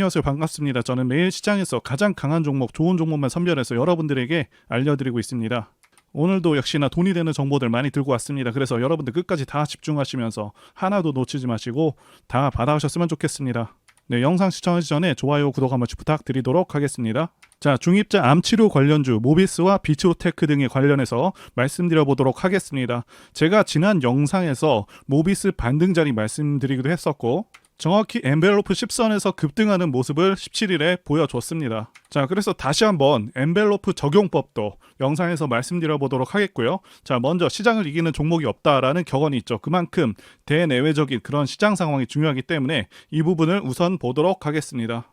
안녕하세요. 반갑습니다. 저는 매일 시장에서 가장 강한 종목, 좋은 종목만 선별해서 여러분들에게 알려드리고 있습니다. 오늘도 역시나 돈이 되는 정보들 많이 들고 왔습니다. 그래서 여러분들 끝까지 다 집중하시면서 하나도 놓치지 마시고 다 받아가셨으면 좋겠습니다. 네, 영상 시청하기 전에 좋아요, 구독 한 번씩 부탁드리도록 하겠습니다. 자, 중입자 암치료 관련주 모비스와 비츠로테크 등에 관련해서 말씀드려 보도록 하겠습니다. 제가 지난 영상에서 모비스 반등 자리 말씀드리기도 했었고 정확히 엔벨로프 10선에서 급등하는 모습을 17일에 보여줬습니다. 자, 그래서 다시 한번 엔벨로프 적용법도 영상에서 말씀드려 보도록 하겠고요. 자, 먼저 시장을 이기는 종목이 없다라는 격언이 있죠. 그만큼 대내외적인 그런 시장 상황이 중요하기 때문에 이 부분을 우선 보도록 하겠습니다.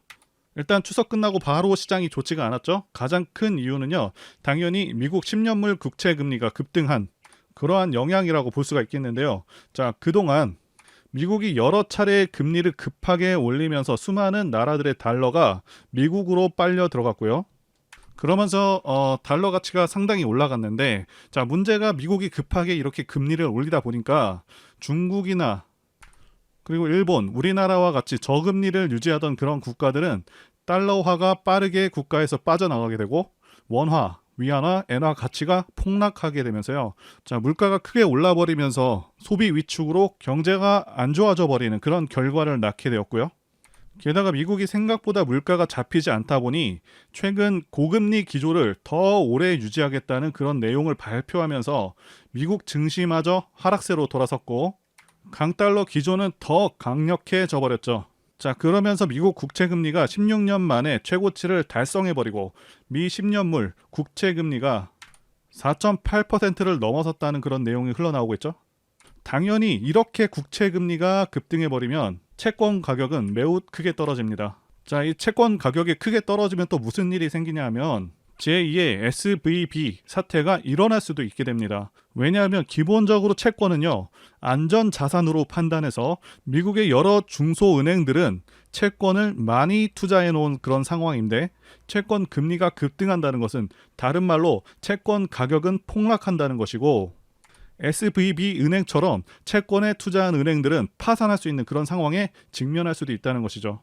일단 추석 끝나고 바로 시장이 좋지가 않았죠. 가장 큰 이유는요. 당연히 미국 10년물 국채 금리가 급등한 그러한 영향이라고 볼 수가 있겠는데요. 자, 그동안 미국이 여러 차례 금리를 급하게 올리면서 수많은 나라들의 달러가 미국으로 빨려 들어갔고요. 그러면서 어, 달러 가치가 상당히 올라갔는데 자 문제가 미국이 급하게 이렇게 금리를 올리다 보니까 중국이나 그리고 일본, 우리나라와 같이 저금리를 유지하던 그런 국가들은 달러화가 빠르게 국가에서 빠져나가게 되고 원화, 위안화, 엔화 가치가 폭락하게 되면서요. 자, 물가가 크게 올라버리면서 소비 위축으로 경제가 안 좋아져 버리는 그런 결과를 낳게 되었고요. 게다가 미국이 생각보다 물가가 잡히지 않다 보니 최근 고금리 기조를 더 오래 유지하겠다는 그런 내용을 발표하면서 미국 증시마저 하락세로 돌아섰고 강달러 기조는 더 강력해져 버렸죠. 자, 그러면서 미국 국채 금리가 16년 만에 최고치를 달성해 버리고 미 10년물 국채 금리가 4.8%를 넘어섰다는 그런 내용이 흘러나오고 있죠. 당연히 이렇게 국채 금리가 급등해 버리면 채권 가격은 매우 크게 떨어집니다. 자, 이 채권 가격이 크게 떨어지면 또 무슨 일이 생기냐 하면 제2의 SVB 사태가 일어날 수도 있게 됩니다. 왜냐하면 기본적으로 채권은요, 안전 자산으로 판단해서 미국의 여러 중소은행들은 채권을 많이 투자해 놓은 그런 상황인데 채권 금리가 급등한다는 것은 다른 말로 채권 가격은 폭락한다는 것이고 SVB 은행처럼 채권에 투자한 은행들은 파산할 수 있는 그런 상황에 직면할 수도 있다는 것이죠.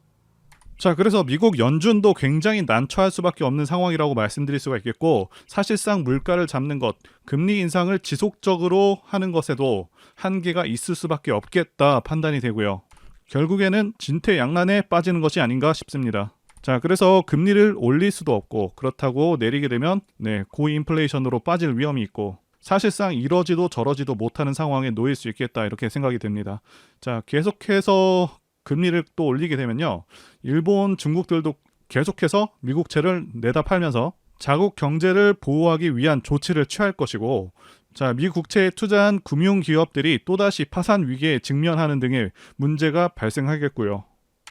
자, 그래서 미국 연준도 굉장히 난처할 수밖에 없는 상황이라고 말씀드릴 수가 있겠고, 사실상 물가를 잡는 것, 금리 인상을 지속적으로 하는 것에도 한계가 있을 수밖에 없겠다 판단이 되고요. 결국에는 진퇴양난에 빠지는 것이 아닌가 싶습니다. 자, 그래서 금리를 올릴 수도 없고, 그렇다고 내리게 되면, 네, 고인플레이션으로 빠질 위험이 있고, 사실상 이러지도 저러지도 못하는 상황에 놓일 수 있겠다, 이렇게 생각이 됩니다. 자, 계속해서 금리를 또 올리게 되면요. 일본, 중국들도 계속해서 미국채를 내다 팔면서 자국 경제를 보호하기 위한 조치를 취할 것이고 자, 미 국채에 투자한 금융 기업들이 또다시 파산 위기에 직면하는 등의 문제가 발생하겠고요.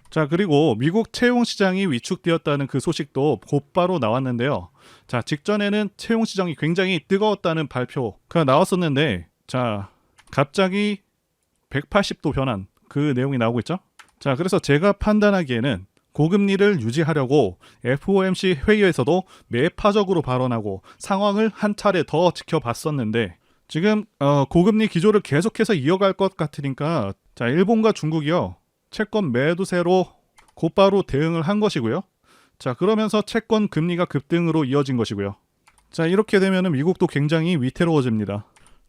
자, 그리고 미국 채용 시장이 위축되었다는 그 소식도 곧바로 나왔는데요. 자, 직전에는 채용 시장이 굉장히 뜨거웠다는 발표가 나왔었는데 자, 갑자기 180도 변한 그 내용이 나오고 있죠. 자, 그래서 제가 판단하기에는 고금리를 유지하려고 FOMC 회의에서도 매파적으로 발언하고 상황을 한 차례 더 지켜봤었는데 지금 어, 고금리 기조를 계속해서 이어갈 것 같으니까 자 일본과 중국이요 채권 매도세로 곧바로 대응을 한 것이고요. 자 그러면서 채권 금리가 급등으로 이어진 것이고요. 자 이렇게 되면 미국도 굉장히 위태로워집니다.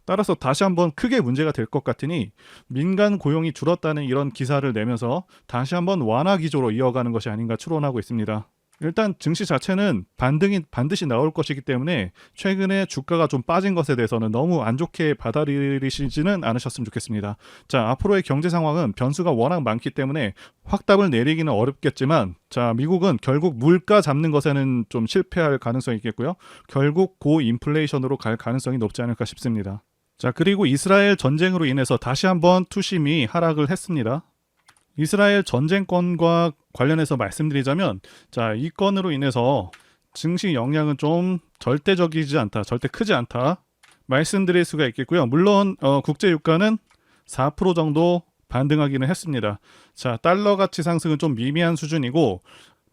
따라서 다시 한번 크게 문제가 될 것 같으니 민간 고용이 줄었다는 이런 기사를 내면서 다시 한번 완화 기조로 이어가는 것이 아닌가 추론하고 있습니다. 일단 증시 자체는 반등이 반드시 나올 것이기 때문에 최근에 주가가 좀 빠진 것에 대해서는 너무 안 좋게 받아들이시지는 않으셨으면 좋겠습니다. 자, 앞으로의 경제 상황은 변수가 워낙 많기 때문에 확답을 내리기는 어렵겠지만 자, 미국은 결국 물가 잡는 것에는 좀 실패할 가능성이 있겠고요. 결국 고인플레이션으로 갈 가능성이 높지 않을까 싶습니다. 자, 그리고 이스라엘 전쟁으로 인해서 다시 한번 투심이 하락을 했습니다. 이스라엘 전쟁권과 관련해서 말씀드리자면, 자, 이 건으로 인해서 증시 영향은 좀 절대적이지 않다, 절대 크지 않다 말씀드릴 수가 있겠고요. 물론 어, 국제 유가는 4% 정도 반등하기는 했습니다. 자, 달러 가치 상승은 좀 미미한 수준이고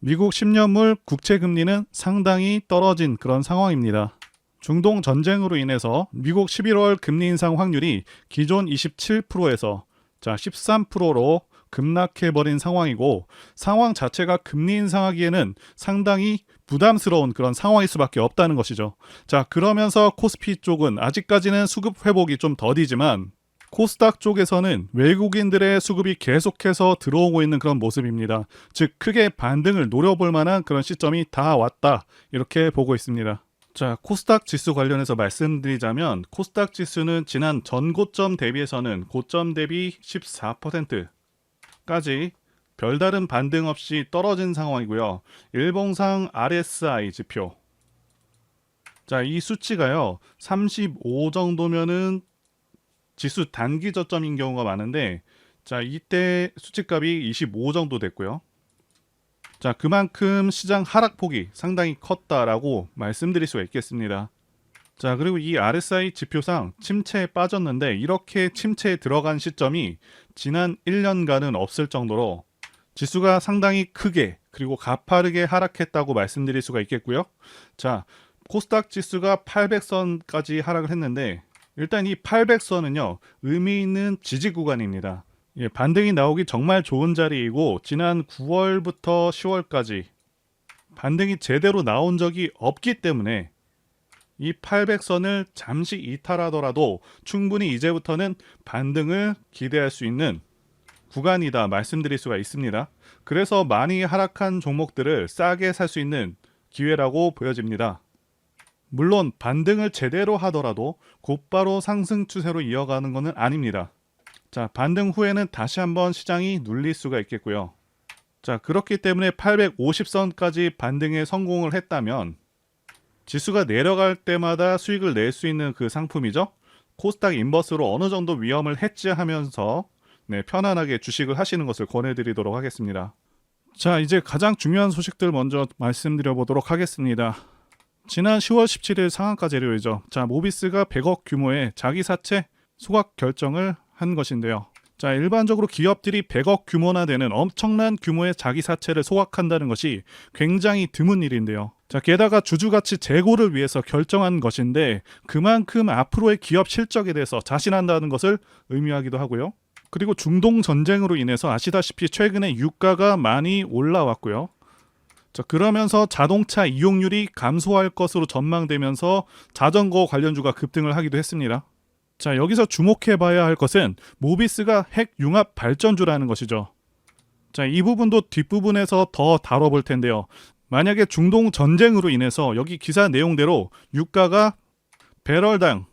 미국 10년물 국채 금리는 상당히 떨어진 그런 상황입니다. 중동 전쟁으로 인해서 미국 11월 금리 인상 확률이 기존 27%에서 자 13%로 급락해버린 상황이고 상황 자체가 금리 인상하기에는 상당히 부담스러운 그런 상황일 수밖에 없다는 것이죠. 자, 그러면서 코스피 쪽은 아직까지는 수급 회복이 좀 더디지만 코스닥 쪽에서는 외국인들의 수급이 계속해서 들어오고 있는 그런 모습입니다. 즉, 크게 반등을 노려볼 만한 그런 시점이 다 왔다. 이렇게 보고 있습니다. 자, 코스닥 지수 관련해서 말씀드리자면 코스닥 지수는 지난 전 고점 대비해서는 고점 대비 14%까지 별다른 반등 없이 떨어진 상황이고요. 일봉상 RSI 지표. 자, 이 수치가요. 35 정도면은 지수 단기 저점인 경우가 많은데 자, 이때 수치값이 25 정도 됐고요. 자, 그만큼 시장 하락폭이 상당히 컸다라고 말씀드릴 수가 있겠습니다. 자, 그리고 이 RSI 지표상 침체에 빠졌는데 이렇게 침체에 들어간 시점이 지난 1년간은 없을 정도로 지수가 상당히 크게 그리고 가파르게 하락했다고 말씀드릴 수가 있겠고요. 자, 코스닥 지수가 800선까지 하락을 했는데 일단 이 800선은요. 의미 있는 지지 구간입니다. 예, 반등이 나오기 정말 좋은 자리이고 지난 9월부터 10월까지 반등이 제대로 나온 적이 없기 때문에 이 800선을 잠시 이탈하더라도 충분히 이제부터는 반등을 기대할 수 있는 구간이다 말씀드릴 수가 있습니다. 그래서 많이 하락한 종목들을 싸게 살 수 있는 기회라고 보여집니다. 물론 반등을 제대로 하더라도 곧바로 상승 추세로 이어가는 것은 아닙니다. 자, 반등 후에는 다시 한번 시장이 눌릴 수가 있겠고요. 자, 그렇기 때문에 850선까지 반등에 성공을 했다면 지수가 내려갈 때마다 수익을 낼 수 있는 그 상품이죠. 코스닥 인버스로 어느 정도 위험을 해지하면서 네, 편안하게 주식을 하시는 것을 권해드리도록 하겠습니다. 자, 이제 가장 중요한 소식들 먼저 말씀드려 보도록 하겠습니다. 지난 10월 17일 상한가 재료이죠. 자, 모비스가 100억 규모의 자기 사채 소각 결정을 한 것인데요. 자, 일반적으로 기업들이 100억 규모나 되는 엄청난 규모의 자기 사채를 소각한다는 것이 굉장히 드문 일인데요. 자, 게다가 주주가치 재고를 위해서 결정한 것인데 그만큼 앞으로의 기업 실적에 대해서 자신한다는 것을 의미하기도 하고요. 그리고 중동 전쟁으로 인해서 아시다시피 최근에 유가가 많이 올라왔고요. 자, 그러면서 자동차 이용률이 감소할 것으로 전망되면서 자전거 관련주가 급등을 하기도 했습니다. 자, 여기서 주목해 봐야 할 것은 모비스가 핵 융합 발전주라는 것이죠. 자, 이 부분도 뒷부분에서 더 다뤄볼 텐데요. 만약에 중동 전쟁으로 인해서 여기 기사 내용대로 유가가 배럴당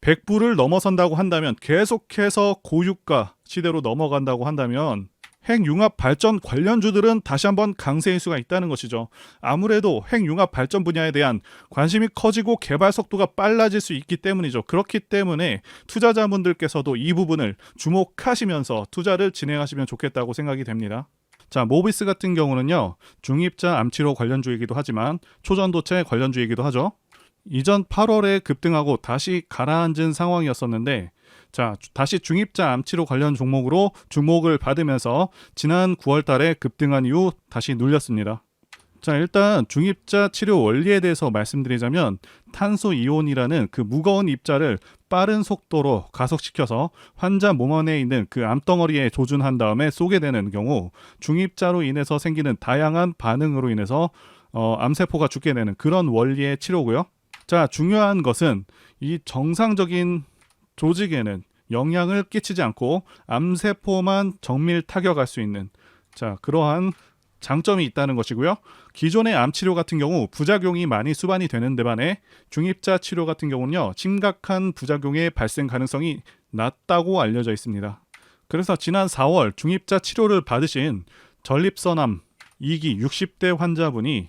100불을 넘어선다고 한다면 계속해서 고유가 시대로 넘어간다고 한다면 핵융합 발전 관련주들은 다시 한번 강세일 수가 있다는 것이죠. 아무래도 핵융합 발전 분야에 대한 관심이 커지고 개발 속도가 빨라질 수 있기 때문이죠. 그렇기 때문에 투자자분들께서도 이 부분을 주목하시면서 투자를 진행하시면 좋겠다고 생각이 됩니다. 자, 모비스 같은 경우는요. 중입자 암치료 관련주이기도 하지만 초전도체 관련주이기도 하죠. 이전 8월에 급등하고 다시 가라앉은 상황이었었는데 자, 다시 중입자 암치료 관련 종목으로 주목을 받으면서 지난 9월 달에 급등한 이후 다시 눌렸습니다. 자, 일단 중입자 치료 원리에 대해서 말씀드리자면 탄소 이온이라는 그 무거운 입자를 빠른 속도로 가속시켜서 환자 몸 안에 있는 그 암덩어리에 조준한 다음에 쏘게 되는 경우 중입자로 인해서 생기는 다양한 반응으로 인해서 어, 암세포가 죽게 되는 그런 원리의 치료고요. 자, 중요한 것은 이 정상적인 조직에는 영향을 끼치지 않고 암세포만 정밀 타격할 수 있는 자, 그러한 장점이 있다는 것이고요. 기존의 암 치료 같은 경우 부작용이 많이 수반이 되는 데 반해 중입자 치료 같은 경우는요. 심각한 부작용의 발생 가능성이 낮다고 알려져 있습니다. 그래서 지난 4월 중입자 치료를 받으신 전립선암 2기 60대 환자분이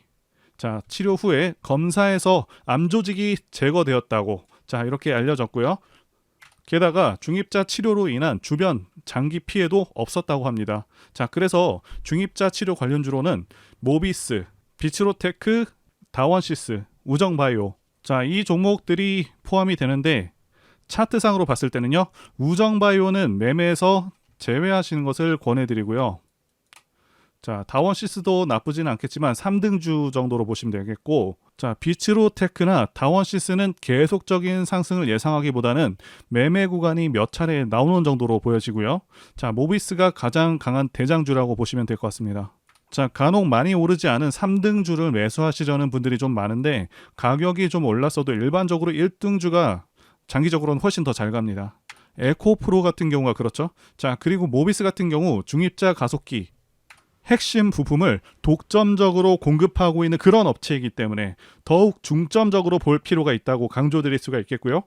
자, 치료 후에 검사에서 암 조직이 제거되었다고 자, 이렇게 알려졌고요. 게다가 중입자 치료로 인한 주변 장기 피해도 없었다고 합니다. 자, 그래서 중입자 치료 관련 주로는 모비스, 비츠로테크, 다원시스, 우정바이오. 자, 이 종목들이 포함이 되는데 차트상으로 봤을 때는요. 우정바이오는 매매에서 제외하시는 것을 권해드리고요. 자, 다원시스도 나쁘지는 않겠지만 3등주 정도로 보시면 되겠고, 자, 비츠로 테크나 다원시스는 계속적인 상승을 예상하기보다는 매매 구간이 몇 차례 나오는 정도로 보여지고요. 자, 모비스가 가장 강한 대장주라고 보시면 될 것 같습니다. 자, 간혹 많이 오르지 않은 3등주를 매수하시려는 분들이 좀 많은데, 가격이 좀 올랐어도 일반적으로 1등주가 장기적으로는 훨씬 더 잘 갑니다. 에코프로 같은 경우가 그렇죠. 자, 그리고 모비스 같은 경우 중입자 가속기, 핵심 부품을 독점적으로 공급하고 있는 그런 업체이기 때문에 더욱 중점적으로 볼 필요가 있다고 강조드릴 수가 있겠고요.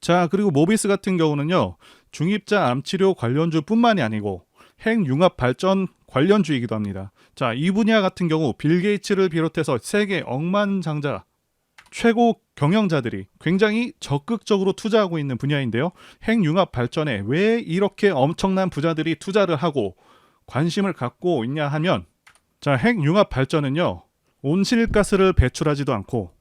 자, 그리고 모비스 같은 경우는요. 중입자 암치료 관련주뿐만이 아니고 핵융합 발전 관련주이기도 합니다. 자, 이 분야 같은 경우 빌 게이츠를 비롯해서 세계 억만장자 최고 경영자들이 굉장히 적극적으로 투자하고 있는 분야인데요. 핵융합 발전에 왜 이렇게 엄청난 부자들이 투자를 하고 관심을 갖고 있냐 하면 자, 핵융합 발전은요. 온실가스를 배출하지도 않고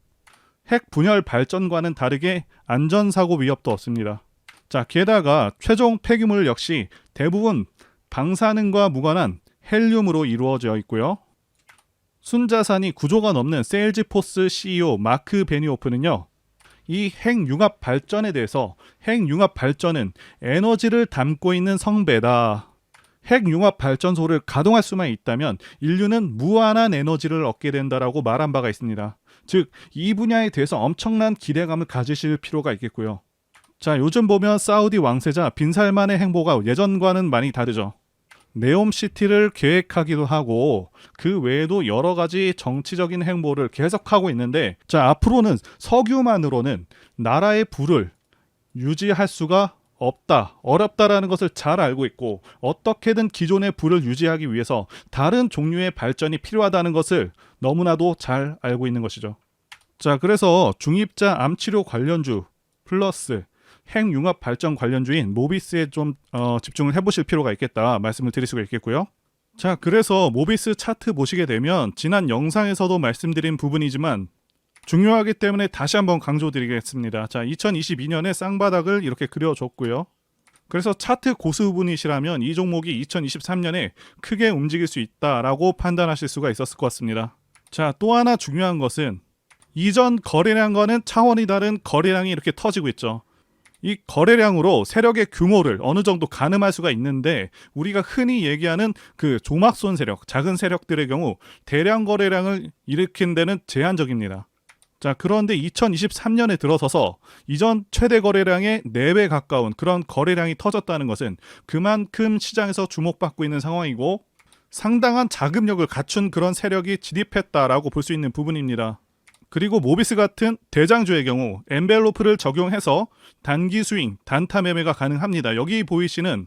핵 분열 발전과는 다르게 안전사고 위협도 없습니다. 자, 게다가 최종 폐기물 역시 대부분 방사능과 무관한 헬륨으로 이루어져 있고요. 순자산이 구조가 넘는 세일즈포스 CEO 마크 베니오프는요. 이 핵융합 발전에 대해서 핵융합 발전은 에너지를 담고 있는 성배다. 핵융합 발전소를 가동할 수만 있다면 인류는 무한한 에너지를 얻게 된다라고 말한 바가 있습니다. 즉, 이 분야에 대해서 엄청난 기대감을 가지실 필요가 있겠고요. 자, 요즘 보면 사우디 왕세자 빈살만의 행보가 예전과는 많이 다르죠. 네옴시티를 계획하기도 하고 그 외에도 여러 가지 정치적인 행보를 계속하고 있는데 자 앞으로는 석유만으로는 나라의 부를 유지할 수가 없다 어렵다라는 것을 잘 알고 있고 어떻게든 기존의 부를 유지하기 위해서 다른 종류의 발전이 필요하다는 것을 너무나도 잘 알고 있는 것이죠. 자 그래서 중입자 암치료 관련주 플러스 핵융합 발전 관련주인 모비스에 좀 어, 집중을 해보실 필요가 있겠다 말씀을 드릴 수가 있겠고요. 자, 그래서 모비스 차트 보시게 되면 지난 영상에서도 말씀드린 부분이지만 중요하기 때문에 다시 한번 강조드리겠습니다. 자, 2022년에 쌍바닥을 이렇게 그려줬고요. 그래서 차트 고수분이시라면 이 종목이 2023년에 크게 움직일 수 있다라고 판단하실 수가 있었을 것 같습니다. 자, 또 하나 중요한 것은 이전 거래량과는 차원이 다른 거래량이 이렇게 터지고 있죠. 이 거래량으로 세력의 규모를 어느 정도 가늠할 수가 있는데 우리가 흔히 얘기하는 그 조막손 세력, 작은 세력들의 경우 대량 거래량을 일으킨 데는 제한적입니다. 자, 그런데 2023년에 들어서서 이전 최대 거래량의 4배 가까운 그런 거래량이 터졌다는 것은 그만큼 시장에서 주목받고 있는 상황이고 상당한 자금력을 갖춘 그런 세력이 진입했다라고 볼 수 있는 부분입니다. 그리고 모비스 같은 대장주의 경우 엔벨로프를 적용해서 단기 스윙, 단타 매매가 가능합니다. 여기 보이시는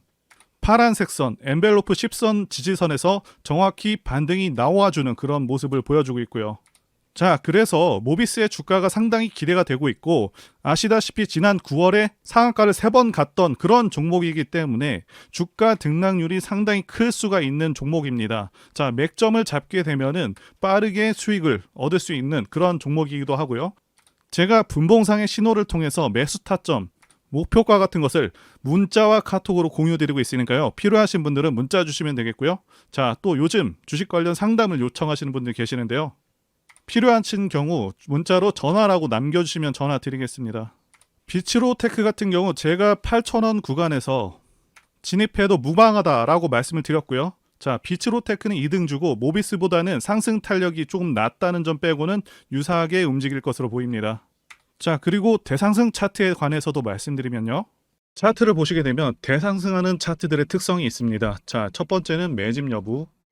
파란색 선, 엔벨로프 10선 지지선에서 정확히 반등이 나와주는 그런 모습을 보여주고 있고요. 자, 그래서 모비스의 주가가 상당히 기대가 되고 있고 아시다시피 지난 9월에 상한가를 3번 갔던 그런 종목이기 때문에 주가 등락률이 상당히 클 수가 있는 종목입니다. 자, 맥점을 잡게 되면은 빠르게 수익을 얻을 수 있는 그런 종목이기도 하고요. 제가 분봉상의 신호를 통해서 매수 타점, 목표가 같은 것을 문자와 카톡으로 공유드리고 있으니까요. 필요하신 분들은 문자 주시면 되겠고요. 자, 또 요즘 주식 관련 상담을 요청하시는 분들 계시는데요. 필요하신 경우 문자로 전화라고 남겨주시면 전화 드리겠습니다. 비츠로테크 같은 경우 제가 8,000원 구간에서 진입해도 무방하다라고 말씀을 드렸고요. 자, 비츠로테크는 2등 주고 모비스보다는 상승 탄력이 조금 낮다는 점 빼고는 유사하게 움직일 것으로 보입니다. 자, 그리고 대상승 차트에 관해서도 말씀드리면요. 차트를 보시게 되면 대상승하는 차트들의 특성이 있습니다. 자, 첫 번째는 매집 여부, 네,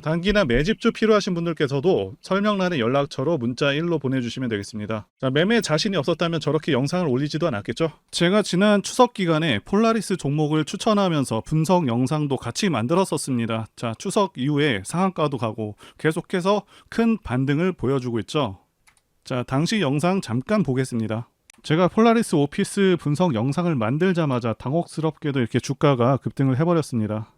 단기나 매집주 필요하신 분들께서도 설명란에 연락처로 문자 1로 보내주시면 되겠습니다. 자 매매 자신이 없었다면 저렇게 영상을 올리지도 않았겠죠? 제가 지난 추석 기간에 폴라리스 종목을 추천하면서 분석 영상도 같이 만들었었습니다. 자 추석 이후에 상한가도 가고 계속해서 큰 반등을 보여주고 있죠. 자 당시 영상 잠깐 보겠습니다. 제가 폴라리스 오피스 분석 영상을 만들자마자 당혹스럽게도 이렇게 주가가 급등을 해버렸습니다.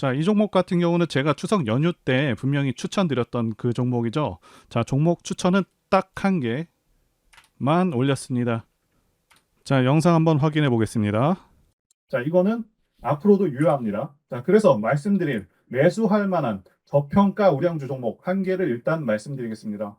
자, 이 종목 같은 경우는 제가 추석 연휴 때 분명히 추천드렸던 그 종목이죠. 자, 종목 추천은 딱 한 개만 올렸습니다. 자, 영상 한번 확인해 보겠습니다. 자, 이거는 앞으로도 유효합니다. 자, 그래서 말씀드린 매수할 만한 저평가 우량주 종목 한 개를 일단 말씀드리겠습니다.